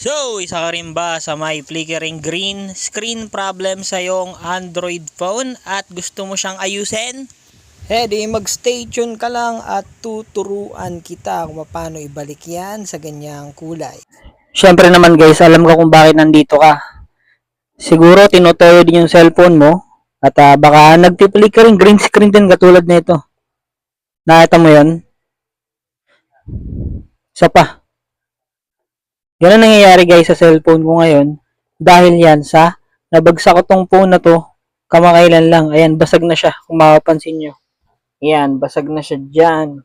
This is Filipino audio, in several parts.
So, isa ka rin ba sa may flickering green screen problem sa iyong Android phone at gusto mo siyang ayusin? Eh di mag-stay tune ka lang at tuturuan kita kung paano ibalik yan sa ganyang kulay. Siyempre naman guys, alam ko kung bakit nandito ka. Siguro tinutuyo din yung cellphone mo at ah, baka nagpi-flickering green screen din katulad nito. Nakita mo yon? Isa pa. Ganun nangyayari guys sa cellphone ko ngayon dahil yan sa nabagsak ko tong phone na to kamakailan lang. Ayan, basag na siya kung mapapansin nyo. Yan, basag na siya dyan.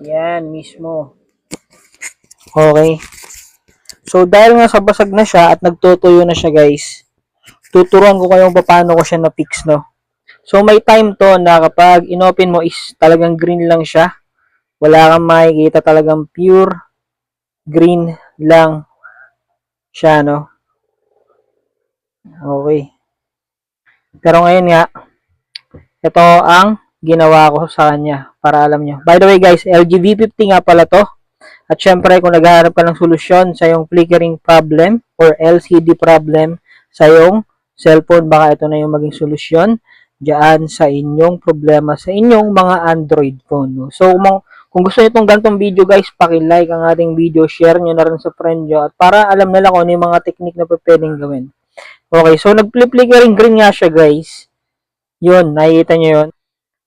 Yan, mismo. Okay. So, dahil nga sa basag na siya at nagtutuyo na siya guys, tuturuan ko kayo kung paano ko siya na-fix, no? So, may time to na kapag inopen mo is talagang green lang siya. Wala kang makikita talagang pure green lang siya, no? Okay. Pero ngayon nga, ito ang ginawa ko sa kanya para alam nyo. By the way guys, LG V50 nga pala to. At syempre, kung naghahanap ka ng solusyon sa yung flickering problem or LCD problem sa yung cellphone, baka ito na yung maging solusyon dyan sa inyong problema sa inyong mga Android phone. No? So, kung, kung gusto niyo itong ganitong video guys, paki-like ang ating video, share nyo na rin sa friend nyo at para alam nila kung ano yung mga technique na pwedeng gawin. Okay, so nag-flickering green nga siya guys. Yun, nakikita nyo yun.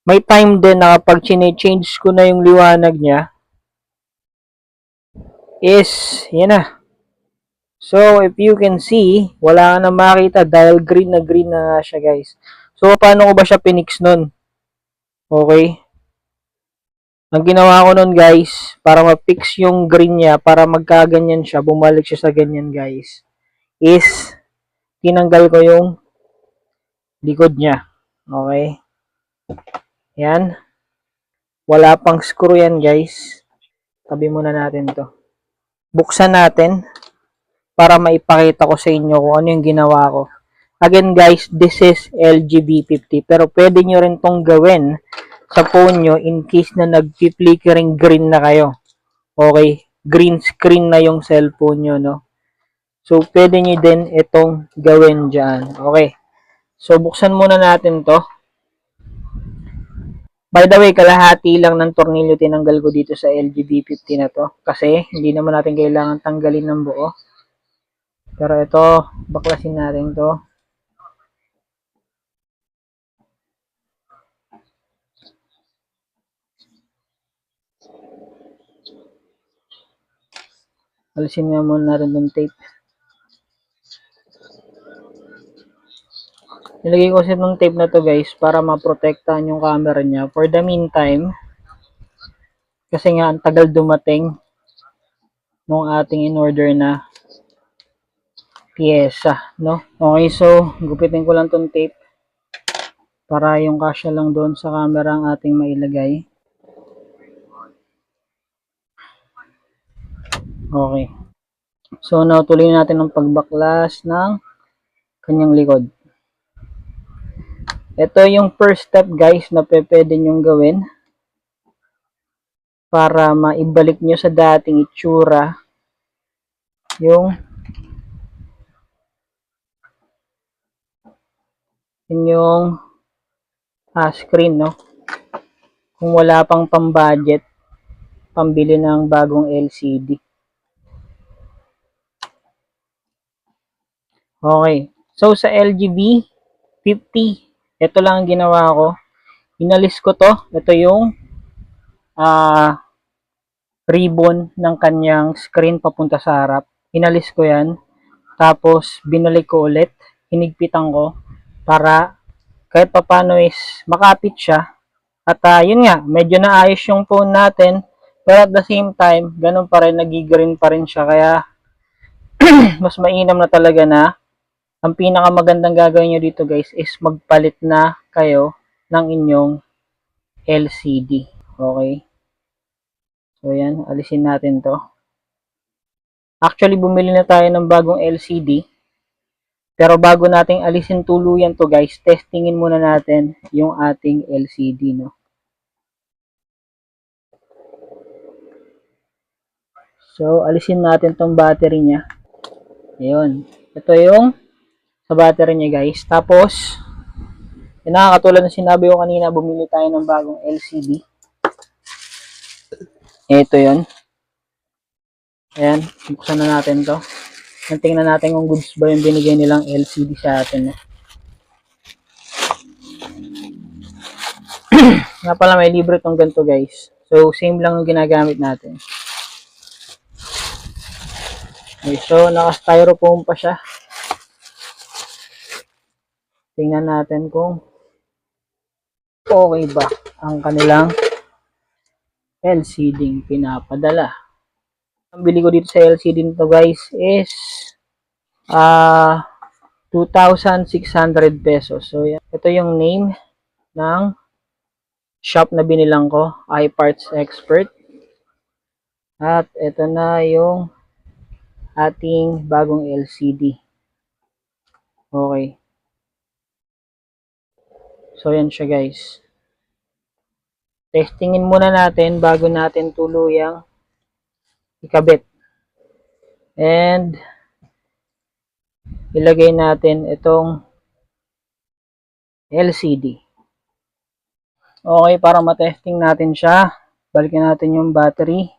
May time din na kapag change ko na yung liwanag niya, is, yan na. So, if you can see, wala ka na makita dahil green na green na siya guys. So, paano ko ba siya pinix nun? Okay. Ang ginawa ko nun guys, para ma-fix yung green niya, para magkaganyan siya, bumalik siya sa ganyan guys, is, tinanggal ko yung likod niya. Okay. Yan. Wala pang screw yan guys. Tabi muna natin to. Buksan natin para maipakita ko sa inyo kung ano yung ginawa ko. Again guys, this is LG V50 pero pwede nyo rin tong gawin sa phone nyo in case na nag-flickering green na kayo. Okay, green screen na yung cellphone nyo, no? So, pwede nyo din itong gawin dyan. Okay. So, buksan muna natin to. By the way, kalahati lang ng tornilyo tinanggal ko dito sa LG V50 na to. Kasi, hindi naman natin kailangan tanggalin ng buo. Pero ito, baklasin natin to. Alisin nga muna natin yung tape. Nilagay ko kasi ng tape na to guys para maprotektahan yung camera niya. For the meantime, kasi nga ang tagal dumating nung ating in-order na pyesa, no? Okay, so gupitin ko lang tong tape para yung kasya lang doon sa camera ang ating mailagay. Okay. So, now tuloy natin ang pagbaklas ng kanyang likod. Ito yung first step guys na pwede nyong gawin para maibalik nyo sa dating itsura yung inyong ah, screen, no? Kung wala pang pang-budget, pambili ng bagong LCD. Okay. So, sa LGB 50, ito lang ang ginawa ko. Inalis ko to. Ito yung ah ribbon ng kanyang screen papunta sa harap. Inalis ko yan. Tapos, binalik ko ulit. Hinigpitan ko para kahit papano is makapit siya. At ah, yun nga, medyo naayos yung phone natin. Pero at the same time, ganun pa rin, nagigreen pa rin siya. Kaya, mas mainam na talaga na ang pinakamagandang gagawin nyo dito guys is magpalit na kayo ng inyong LCD. Okay? So yan, alisin natin to. Actually, bumili na tayo ng bagong LCD. Pero bago nating alisin tuluyan to guys, testingin muna natin yung ating LCD, no? So, alisin natin tong battery niya. Ayun. Ito yung sa battery niya guys. Tapos, yung nakakatulad ng sinabi ko kanina, bumili tayo ng bagong LCD. Ito yon. Ayan, buksan na natin to. Tingnan natin kung goods ba yung binigay nilang LCD sa atin. Nga pala may libre tong ganito guys. So, same lang yung ginagamit natin. Okay, so naka-styrofoam pa siya. Tingnan natin kung okay ba ang kanilang LCD pinapadala. Ang bili ko dito sa LCD nito guys is ah 2,600 pesos. So, ito yung name ng shop na binilang ko, iParts Expert. At ito na yung ating bagong LCD. Okay. So, yan siya guys. Testingin muna natin bago natin tuluyang ikabit. And, ilagay natin itong LCD. Okay, para matesting natin siya, balikan natin yung battery.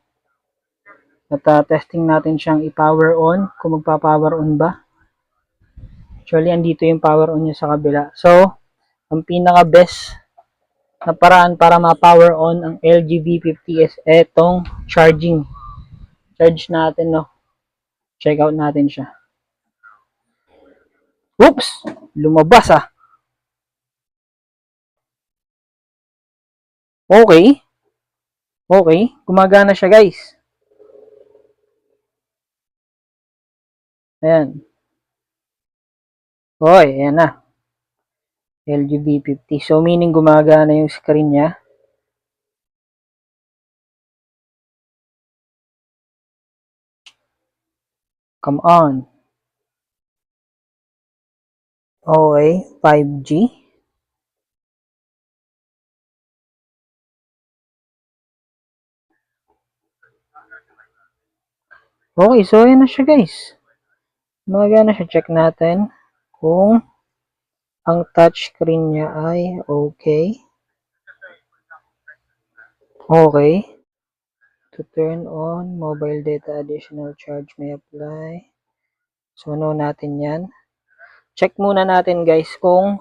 At ah, testing natin siyang i-power on, kung magpa-power on ba. Actually, andito yung power on niya sa kabila. So, ang pinaka-best na paraan para ma-power on ang LG V50 is etong charging. Charge natin, no? Check out natin siya. Oops! Lumabas, ah. Okay. Okay. Gumagana siya, guys. Ayan. Hoy, ayan na. LG V50. So, meaning gumagana yung screen niya. Come on. Okay, 5G. Okay, so ayan na siya guys. Gumagana siya. Check natin kung ang touchscreen niya ay okay. Okay. To turn on, mobile data additional charge may apply. So, ano natin yan. Check muna natin guys kung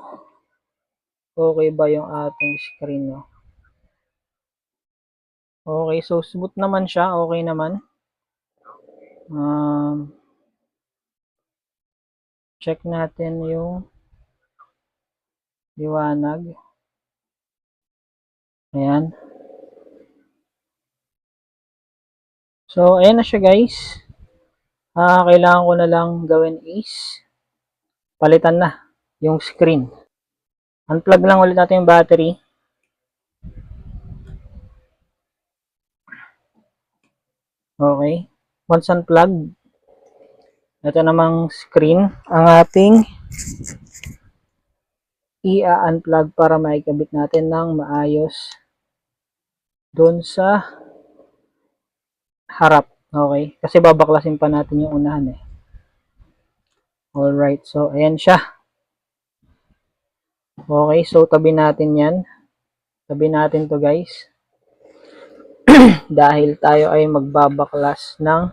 okay ba yung ating screen. No? Okay, so smooth naman siya. Okay naman. Um, check natin yung liwanag. Ayan. So, ayan na siya guys. Ah, kailangan ko na lang gawin is palitan na yung screen. Unplug lang ulit natin yung battery. Okay. Once unplugged, ito namang screen ang ating i-unplug para maikabit natin ng maayos doon sa harap. Okay? Kasi babaklasin pa natin yung unahan eh. Alright. So, ayan siya. Okay. So, tabi natin yan. Tabi natin to guys. Dahil tayo ay magbabaklas ng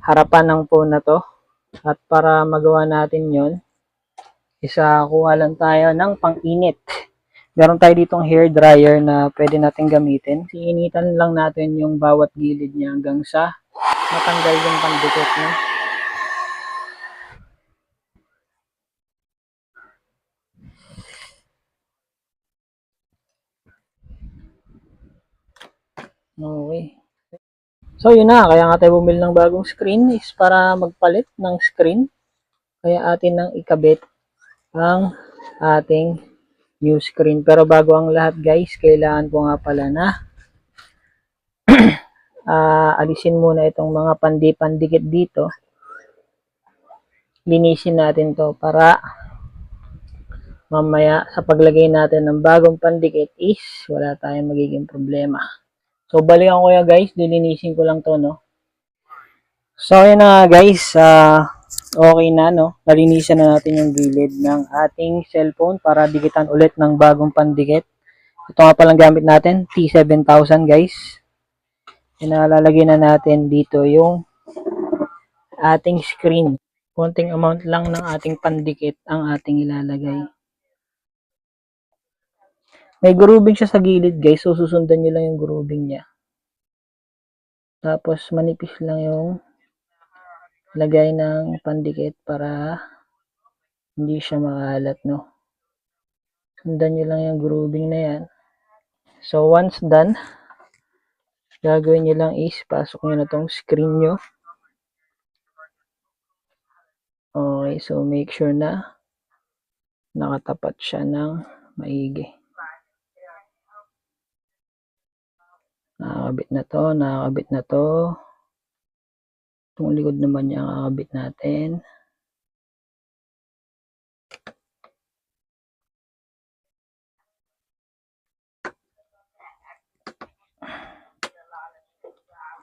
harapan ng phone na to. At para magawa natin yon isa kuha lang tayo ng pang-init. Meron tayo ditong hair dryer na pwede natin gamitin. Siinitan lang natin yung bawat gilid niya hanggang sa matanggal yung pandikit niya. Okay. So yun na, kaya nga tayo bumili ng bagong screen is para magpalit ng screen. Kaya atin nang ikabit ang ating new screen. Pero bago ang lahat guys, kailangan ko nga pala na ah, alisin muna itong mga pandi-pandikit dito. Linisin natin to para mamaya sa paglagay natin ng bagong pandikit is wala tayong magiging problema. So, balikan ko yan guys. Dilinisin ko lang to, no? So, yun na guys. ah okay na, no? Nalinisan na natin yung gilid ng ating cellphone para dikitan ulit ng bagong pandikit. Ito nga palang gamit natin, T7000 guys. Inalalagay na natin dito yung ating screen. Konting amount lang ng ating pandikit ang ating ilalagay. May grooving siya sa gilid guys, so susundan nyo lang yung grooving niya. Tapos manipis lang yung lagay ng pandikit para hindi siya makalat, no? Sundan nyo lang yung grooving na yan. So once done, gagawin nyo lang is pasok nyo na tong screen nyo. Okay, so make sure na nakatapat siya ng maigi. Nakakabit na to, nakakabit na to. Itong likod naman niya ang kakabit natin.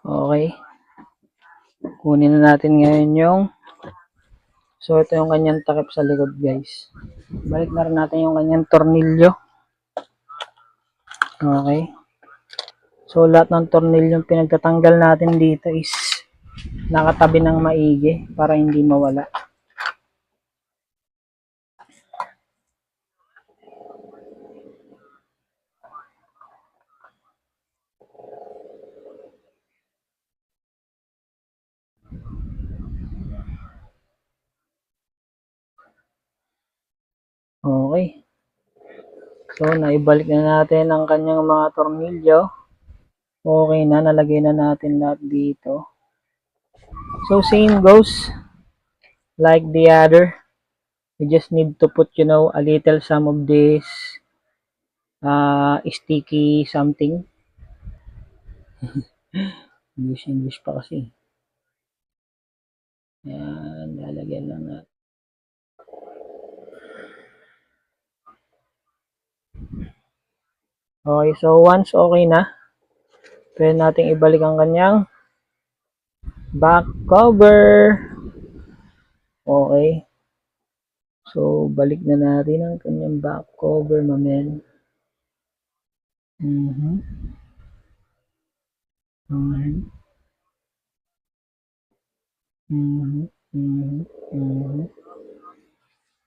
Okay. Kunin na natin ngayon yung So, ito yung kanyang takip sa likod, guys. Balik na rin natin yung kanyang tornilyo. Okay. So, lahat ng tornilyo pinagtatanggal natin dito is nakatabi ng maigi para hindi mawala. Okay. So, naibalik na natin ang kanyang mga tornilyo. Okay na, nalagay na natin lahat dito. So, same goes like the other. You just need to put, you know, a little some of this uh, sticky something. English, English pa kasi. Yan, lalagyan lang natin. Okay, so once okay na, pwede natin ibalik ang kanyang back cover. Okay. So, balik na natin ang kanyang back cover, mamen. Mhm. Mhm. Mhm. Mhm. Mhm.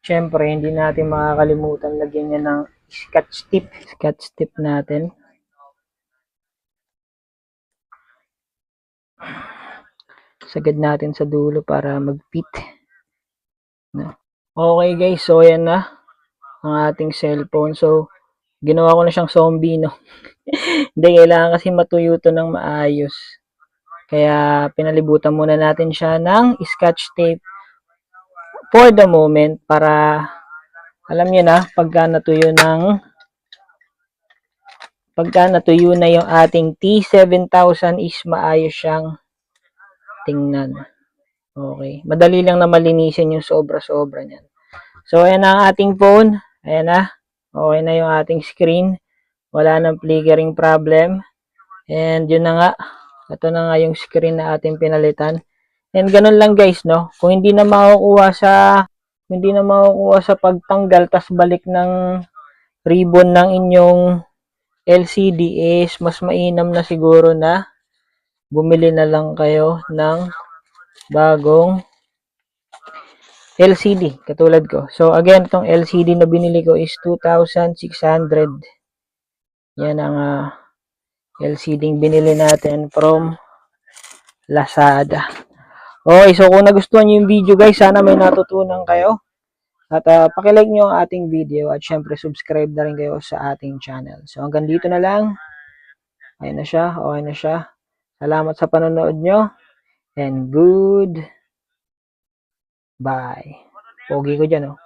Siyempre, hindi natin makakalimutan lagyan niya ng scotch tip. Scotch tip natin. Sagad natin sa dulo para mag-fit. No? Okay guys, so ayan na ang ating cellphone. So, ginawa ko na siyang zombie, no? Hindi, kailangan kasi matuyo to ng maayos. Kaya, pinalibutan muna natin siya ng scotch tape for the moment para alam niyo na pagka natuyo ng pagka natuyo na yung ating T7000 is maayos siyang tingnan. Okay. Madali lang na malinisin yung sobra-sobra niyan. So, ayan na ang ating phone. Ayan na. Okay na yung ating screen. Wala nang flickering problem. And yun na nga. Ito na nga yung screen na ating pinalitan. And ganun lang guys, no? Kung hindi na makukuha sa hindi na makukuha sa pagtanggal tas balik ng ribbon ng inyong LCD is mas mainam na siguro na bumili na lang kayo ng bagong LCD katulad ko. So again, itong LCD na binili ko is 2,600. Yan ang uh, LCD binili natin from Lazada. Okay, so kung nagustuhan niyo yung video guys, sana may natutunan kayo. At uh, pakilike nyo ang ating video at syempre subscribe na rin kayo sa ating channel. So hanggang dito na lang. Ayun na siya, okay na siya. Salamat sa panonood nyo. And good bye. Pogi ko dyan, oh.